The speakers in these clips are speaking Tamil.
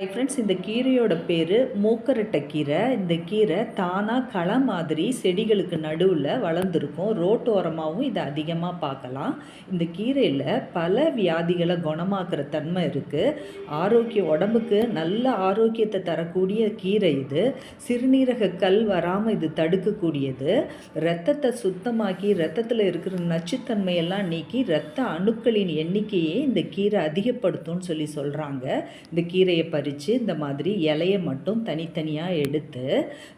ஹை ஃப்ரெண்ட்ஸ் இந்த கீரையோட பேர் மூக்கரட்டை கீரை. இந்த கீரை தானாக களை மாதிரி செடிகளுக்கு நடுவில் வளர்ந்துருக்கும். ரோட்டோரமாகவும் இதை அதிகமாக பார்க்கலாம். இந்த கீரையில் பல வியாதிகளை குணமாக்குற தன்மை இருக்குது ஆரோக்கிய உடம்புக்கு நல்ல ஆரோக்கியத்தை தரக்கூடிய கீரை இது. சிறுநீரக கல் வராமல் இது தடுக்கக்கூடியது. ரத்தத்தை சுத்தமாக்கி ரத்தத்தில் இருக்கிற நச்சுத்தன்மையெல்லாம் நீக்கி ரத்த அணுக்களின் எண்ணிக்கையே இந்த கீரை அதிகப்படுத்தும்னு சொல்லி சொல்கிறாங்க இந்த கீரையை பறி பறித்து இந்த மாதிரி இலையை மட்டும் தனித்தனியாக எடுத்து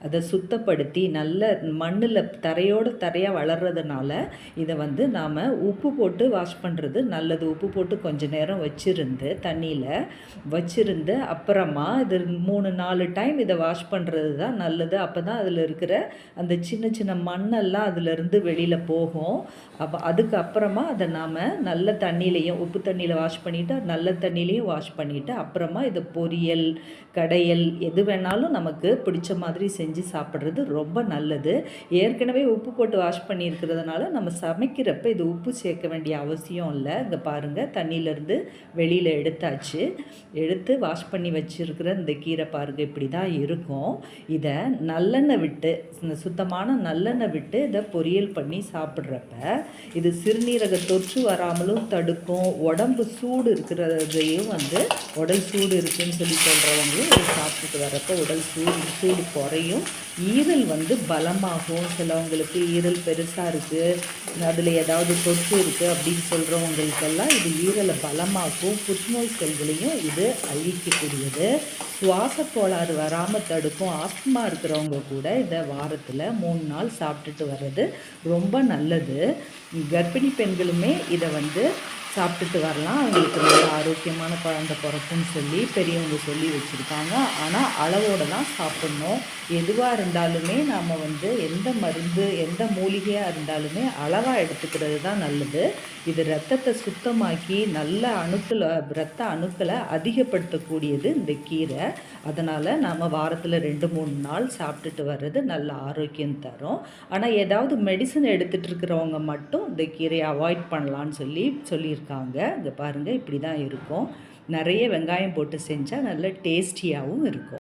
அதை சுத்தப்படுத்தி நல்ல மண்ணில் தரையோடு தரையாக வளர்கிறதுனால இதை வந்து நாம் உப்பு போட்டு வாஷ் பண்ணுறது நல்லது. உப்பு போட்டு கொஞ்ச நேரம் வச்சுருந்து தண்ணியில் வச்சுருந்து அப்புறமா இது மூணு நாலு டைம் இதை வாஷ் பண்ணுறது தான் நல்லது. அப்போ தான் அதில் இருக்கிற அந்த சின்ன சின்ன மண்ணெல்லாம் அதிலிருந்து வெளியில் போகும். அப்போ அதுக்கப்புறமா அதை நாம் நல்ல தண்ணியிலையும் உப்பு தண்ணியில் வாஷ் பண்ணிவிட்டு நல்ல தண்ணியிலையும் வாஷ் பண்ணிவிட்டு அப்புறமா இதை பொறி பொரியல் கடையல் எது வேணாலும் நமக்கு பிடிச்ச மாதிரி செஞ்சு சாப்பிட்றது ரொம்ப நல்லது. ஏற்கனவே உப்பு போட்டு வாஷ் பண்ணியிருக்கிறதுனால நம்ம சமைக்கிறப்ப இது உப்பு சேர்க்க வேண்டிய அவசியம் இல்லை. இங்கே பாருங்கள் தண்ணியிலேருந்து வெளியில் எடுத்தாச்சு. எடுத்து வாஷ் பண்ணி வச்சுருக்கிற இந்த கீரை பாருங்கள் இப்படி தான் இருக்கும். இதை நல்லெண்ணெய் விட்டு இந்த சுத்தமான நல்லெண்ணெய் விட்டு இதை பொரியல் பண்ணி சாப்பிட்றப்ப இது சிறுநீரக தொற்று வராமலும் தடுக்கும். உடம்பு சூடு இருக்கிறதையும் வந்து உடல் சூடு இருக்குன்னு சொல்லி சொல்லி சொல்கிறவங்க இதை சாப்பிட்டுட்டு வரப்போ உடல் சூடு சூடு குறையும். ஈரல் வந்து பலமாகும். சிலவங்களுக்கு ஈரல் பெருசாக இருக்குது அதில் ஏதாவது தொற்று இருக்குது அப்படின்னு சொல்கிறவங்களுக்கெல்லாம் இது ஈரலை பலமாக்கும். புற்றுநோய் செல்களையும் இது அழிக்கக்கூடியது. சுவாச கோளாறு வராமல் தடுக்கும் ஆஸ்துமா இருக்கிறவங்க கூட இதை வாரத்தில் மூணு நாள் சாப்பிட்டுட்டு வர்றது ரொம்ப நல்லது. கர்ப்பிணி பெண்களுமே இதை வந்து சாப்பிட்டுட்டு வரலாம். அவங்களுக்கு நல்ல ஆரோக்கியமான குழந்த பிறக்குன்னு சொல்லி பெரியவங்க சொல்லி வச்சுருக்காங்க. ஆனால் அளவோடு தான் சாப்பிட்ணும். எதுவாக இருந்தாலுமே நாம் வந்து எந்த மருந்து எந்த மூலிகையாக இருந்தாலுமே அளவாக எடுத்துக்கிறது தான் நல்லது. இது ரத்தத்தை சுத்தமாக்கி நல்ல அணுக்களை ரத்த அணுக்களை அதிகப்படுத்தக்கூடியது இந்த கீரை. அதனால் நாம் வாரத்தில் ரெண்டு மூணு நாள் சாப்பிட்டுட்டு வர்றது நல்ல ஆரோக்கியம் தரும். ஆனால் ஏதாவது மெடிசன் எடுத்துகிட்டு இருக்கிறவங்க மட்டும் இந்த கீரையை அவாய்ட் பண்ணலான்னு சொல்லி சொல்லியிருக்காங்க. இங்கே பாருங்கள் இப்படி தான் இருக்கும். நிறைய வெங்காயம் போட்டு செஞ்சால் நல்ல டேஸ்டியாகவும் இருக்கும்.